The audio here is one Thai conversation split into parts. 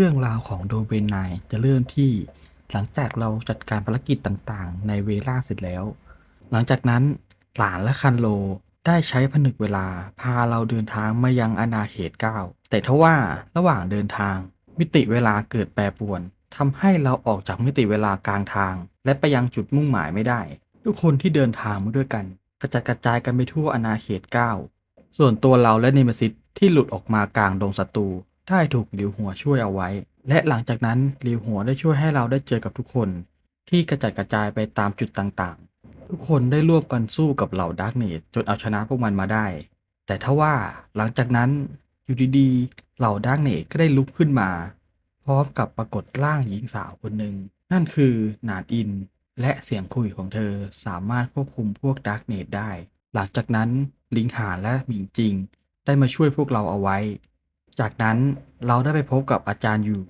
เรื่องราวของโดเวนไนจะเริ่มที่หลังจากเราจัดการภารกิจต่างๆ ในเวล่าเสร็จแล้ว หลังจากนั้นหลานและคันโลได้ใช้ผนึกเวลาพาเราเดินทางมายังอาณาเขตเก้าแต่ทว่าระหว่างเดินทาง มิติเวลาเกิดแปรปรวนทำให้เราออกจากมิติเวลากลางทาง และไปยังจุดมุ่งหมายไม่ได้ ทุกคนที่เดินทางมาด้วยกัน กระจัดกระจายกันไปทั่วอาณาเขตเก้าส่วนตัวเราและเนมซิสที่หลุดออกมากลางดงศัตรู ได้ถูกหลิวหัวช่วยเอาไว้ และหลังจากนั้นหลิวหัวได้ช่วยให้เราได้เจอกับทุกคน ที่กระจัดกระจายไปตามจุดต่างๆ ทุกคนได้ร่วมกันสู้กับเหล่าดาร์กเนตจนเอาชนะพวกมันมาได้ แต่ทว่าหลังจากนั้นอยู่ดีๆเหล่าดาร์กเนตก็ได้ลุกขึ้นมา พร้อมกับปรากฏร่างหญิงสาวคนหนึ่งนั่นคือหนานอิน และเสียงคุยของเธอสามารถควบคุมพวกดาร์กเนตได้ หลังจากนั้นลิงหานและหมิงจริง ได้มาช่วยพวกเราเอาไว้ จากนั้นเราได้ไปพบกับอาจารย์อยู่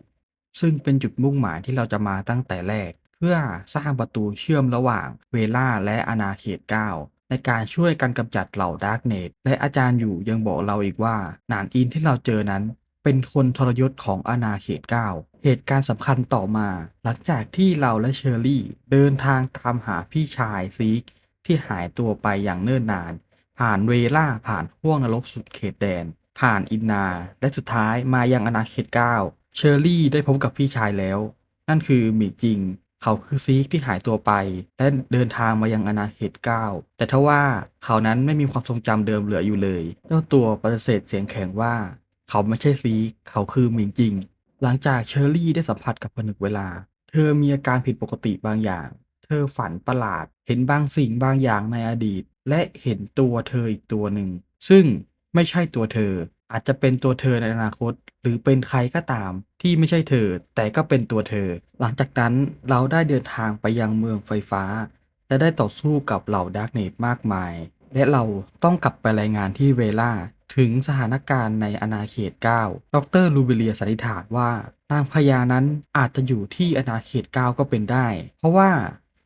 ซึ่งเป็นจุดมุ่งหมายที่เราจะมาตั้งแต่แรก เพื่อสร้างประตูเชื่อมระหว่างเวล่าและอาณาเขต 9 ในการช่วยกันกำจัดเหล่าดาร์กเนตและอาจารย์อยู่ยังบอกเราอีกว่าหนานอินที่เราเจอนั้น เป็นคนทรยศของอาณาเขต 9 เหตุการณ์สำคัญต่อมา หลังจากที่เราและเชอรี่ เดินทางตามหาพี่ชายซีกที่หายตัวไปอย่างเนิ่นนาน ผ่านเวล่าผ่านห้วงนรกสุดเขตแดน ผ่านอินนา และสุดท้ายมายังอาณาเขต9เชอร์รี่ได้พบกับพี่ชายแล้ว นั่นคือหมีจริง เขาคือซีกที่หายตัวไป และเดินทางมายังอาณาเขต9แต่ทว่าเขานั้นไม่มีความทรงจำเดิมเหลืออยู่เลย เจ้าตัวปฏิเสธเสียงแข็งว่า เขาไม่ใช่ซีกเขาคือหมิงจริง หลังจากเชอร์รี่ได้สัมผัสกับผนึกเวลา เธอมีอาการผิดปกติบางอย่าง เธอฝันประหลาด เห็นบางสิ่งบางอย่างในอดีต และเห็นตัวเธออีกตัวหนึ่ง ซึ่ง ไม่ใช่ตัวเธอ อาจจะเป็นตัวเธอในอนาคต หรือเป็นใครก็ตาม ที่ไม่ใช่เธอ แต่ก็เป็นตัวเธอ หลังจากนั้นเราได้เดินทางไปยังเมืองไฟฟ้า และได้ต่อสู้กับเหล่าดาร์กเนตมากมาย และเราต้องกลับไปรายงานที่เวล่าถึงสถานการณ์ในอาณาเขต 9 ดรลูเบเลียสันนิษฐานว่านางพญานั้นอาจจะอยู่ที่อาณาเขต 9 ก็เป็นได้ เพราะว่า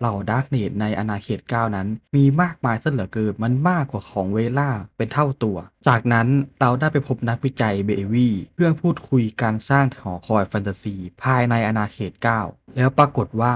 เหล่าดาร์กเนตในอาณาเขต 9 นั้น มีมากมายซะเหลือเกินมันมากกว่าของเวล่าเป็นเท่าตัว จากนั้นเราได้ไปพบนักวิจัยเบวีเพื่อพูดคุยการสร้างหอคอยแฟนตาซีภายในอาณาเขต 9 แล้วปรากฏว่า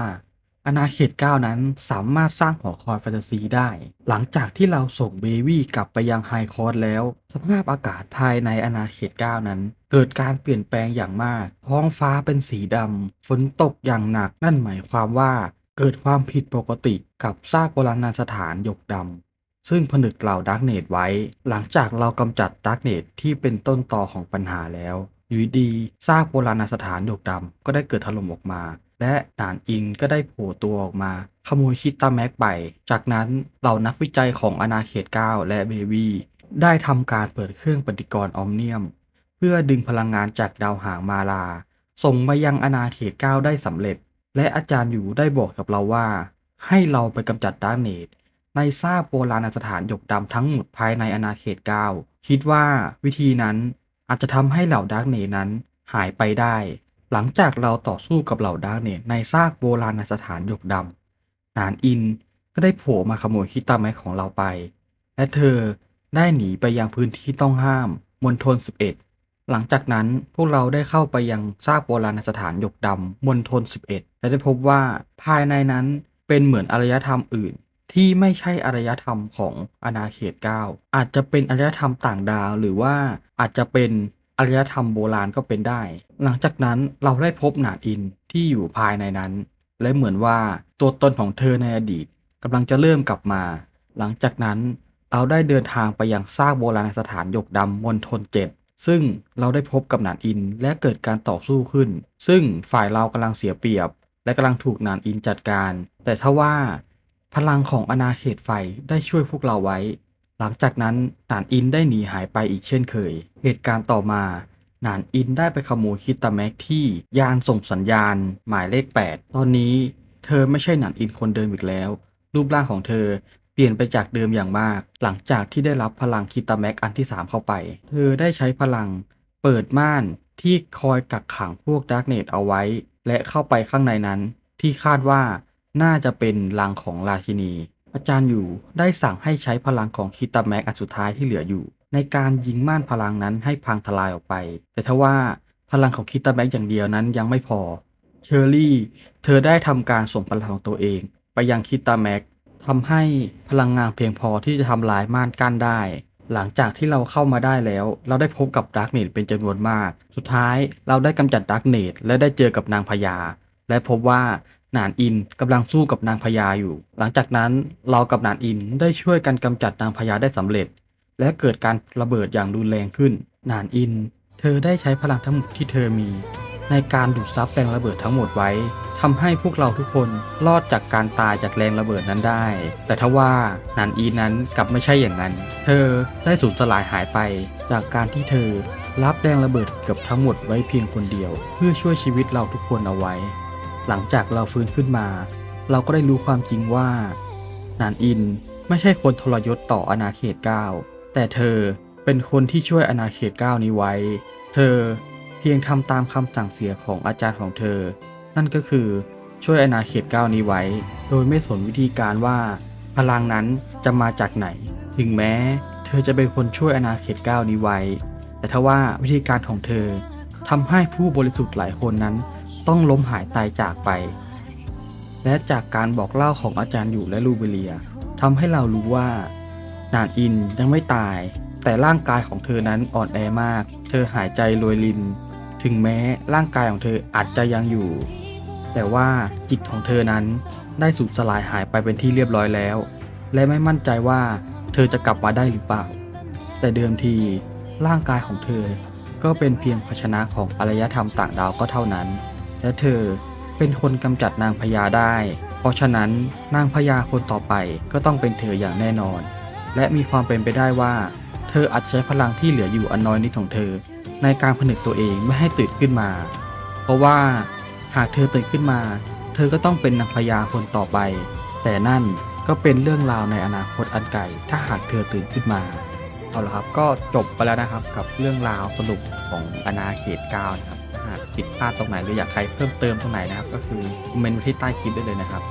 อาณาเขต 9 นั้นสามารถสร้างหอคอยแฟนตาซีได้ หลังจากที่เราส่งเบวี่กลับไปยังไฮคอร์สแล้ว สภาพอากาศภายในอาณาเขต 9 นั้น เกิดการเปลี่ยนแปลงอย่างมาก ท้องฟ้าเป็นสีดำ ฝนตกอย่างหนัก นั่นหมายความว่า เกิดความผิดปกติกับซากโบราณสถานหยกดำ ซึ่งผนึกเหล่าดาร์กเนตไว้ หลังจากเรากำจัดดาร์กเนตที่เป็นต้นตอของปัญหาแล้วอยู่ดีซากโบราณสถานหยกดำก็ได้เกิดถล่มออกมา และด่านอินก็ได้โผล่ตัวออกมา ขโมยคิดตาแม็กไป จากนั้นเหล่านักวิจัยของอาณาเขต 9 และเบวีได้ทำการเปิดเครื่องปฏิกรณ์ออมเนียม เพื่อดึงพลังงานจากดาวหางมาลา ส่งมายังอาณาเขต 9 ได้สำเร็จ และอาจารย์อยู่ได้บอกกับเราว่า ให้เราไปกำจัดดาร์กเนตในซากโบราณสถานหยกดำทั้งหมดภายในอาณาเขต9คิดว่าวิธีนั้นอาจจะทำให้เหล่าดาร์กเนตนั้นหายไปได้ หลังจากเราต่อสู้กับเหล่าดาร์กเนตในซากโบราณสถานหยกดำนานอินก็ได้โผล่มาขโมยคิตาแมกของเราไป และเธอได้หนีไปยังพื้นที่ต้องห้ามมณฑล11 หลังจากนั้นพวกเราได้เข้าไปยังซากโบราณสถานหยกดำมณฑล11 และได้พบว่าภายในนั้นเป็นเหมือนอารยธรรมอื่น ที่ไม่ใช่อารยธรรมของอาณาเขต 9 อาจจะเป็นอารยธรรมต่างดาว หรือว่าอาจจะเป็นอารยธรรมโบราณก็เป็นได้ หลังจากนั้นเราได้พบหนาดอินที่อยู่ภายในนั้น และเหมือนว่าตัวตนของเธอในอดีตกำลังจะเริ่มกลับมา หลังจากนั้นเราได้เดินทางไปยังซากโบราณสถานหยกดำมณฑลเจ็ด ซึ่งเราได้พบกับหนานอินและเกิดการต่อสู้ขึ้น ซึ่งฝ่ายเรากำลังเสียเปรียบ และกำลังถูกหนานอินจัดการ แต่ทว่า พลังของอาณาเขตไฟได้ช่วยพวกเราไว้ หลังจากนั้นหนานอินได้หนีหายไปอีกเช่นเคย เหตุการณ์ต่อมาหนานอินได้ไปขโมยคิตาแม็กที่ยานส่งสัญญาณหมายเลข 8 ตอนนี้ เธอไม่ใช่หนานอินคนเดิมอีกแล้ว รูปร่างของเธอ เปลี่ยนไปจากเดิมอย่างมาก หลังจากที่ได้รับพลังคิตาแม็กอันที่ 3 เข้าไป เธอได้ใช้พลังเปิดม่านที่คอยกักขังพวกดาร์กเนตเอาไว้ และเข้าไปข้างในนั้น ที่คาดว่าน่าจะเป็นรังของราชินี อาจารย์อยู่ได้สั่งให้ใช้พลังของคิตาแม็กอันสุดท้ายที่เหลืออยู่ ในการยิงม่านพลังนั้นให้พังทลายออกไป แต่ทว่าพลังของคิตาแบ็กอย่างเดียวนั้นยังไม่พอเชอรี่ เธอได้ทำการส่งพลังของตัวเอง ไปยังคิตาแม็ก ทำให้พลังงานเพียงพอที่จะทำลายม่านกั้นได้ หลังจากที่เราเข้ามาได้แล้ว เราได้พบกับดาร์กเนตเป็นจำนวนมาก สุดท้ายเราได้กำจัดดาร์กเนตและได้เจอกับนางพญา และพบว่าหนานอินกำลังสู้กับนางพญาอยู่ หลังจากนั้นเรากับหนานอินได้ช่วยกันกำจัดนางพญาได้สำเร็จ และเกิดการระเบิดอย่างรุนแรงขึ้น หนานอิน เธอได้ใช้พลังทั้งหมดที่เธอมี ในการดูดซับแรงระเบิดทั้งหมดไว้ทำให้พวกเราทุกคนรอดจากการตายจากแรงระเบิดนั้นได้ แต่ทว่านันอีนั้นกลับไม่ใช่อย่างนั้น เธอได้สูญสลายหายไปจากการที่เธอรับแรงระเบิดเกือบทั้งหมดไว้เพียงคนเดียว เพื่อช่วยชีวิตเราทุกคนเอาไว้ หลังจากเราฟื้นขึ้นมา เราก็ได้รู้ความจริงว่า นานอินไม่ใช่คนทรยศต่ออาณาเขตเก้าแต่เธอเป็นคนที่ช่วยอาณาเขตเก้านี้ไว้ เธอ เพียงทำตามคำสั่งเสียของอาจารย์ของเธอ นั่นก็คือช่วยอาณาเขตเก้านี้ไว้ โดยไม่สนวิธีการว่า พลังนั้นจะมาจากไหน ถึงแม้ เธอจะเป็นคนช่วยอาณาเขตเก้านี้ไว้ แต่ทว่าวิธีการของเธอทำให้ผู้บริสุทธิ์หลายคนนั้น ต้องล้มหายตายจากไป และจากการบอกเล่าของอาจารย์อยู่และลูเบเลียทำให้เรารู้ว่านานอินยังไม่ตาย แต่ร่างกายของเธอนั้นอ่อนแอมาก เธอหายใจรวยริน ถึงแม้ร่างกายของเธออาจจะยังอยู่ แต่ว่าจิตของเธอนั้นได้สูญสลายหายไปเป็นที่เรียบร้อยแล้ว และไม่มั่นใจว่าเธอจะกลับมาได้หรือเปล่า แต่เดิมทีร่างกายของเธอก็เป็นเพียงภาชนะของอารยธรรมต่างดาวก็เท่านั้น และเธอเป็นคนกำจัดนางพญาได้ เพราะฉะนั้นนางพญาคนต่อไปก็ต้องเป็นเธออย่างแน่นอน และมีความเป็นไปได้ว่า เธออาจใช้พลังที่เหลืออยู่อันน้อยนิดของเธอ ในการผนึกตัวเองไม่ให้ตื่นขึ้นมา เพราะว่าหากเธอตื่นขึ้นมา เธอก็ต้องเป็นนางพญาคนต่อไป แต่นั่นก็เป็นเรื่องราวในอนาคตอันไกลถ้าหากเธอตื่นขึ้นมาเอาละครับก็จบไปแล้วนะครับกับเรื่องราวสรุปของอนาเขตก้านะครับหากผิดพลาดตรงไหนหรืออยากใครเพิ่มเติมตรงไหนนะครับ ก็คือคอมเมนต์ไว้ที่ใต้คลิปได้เลยนะครับ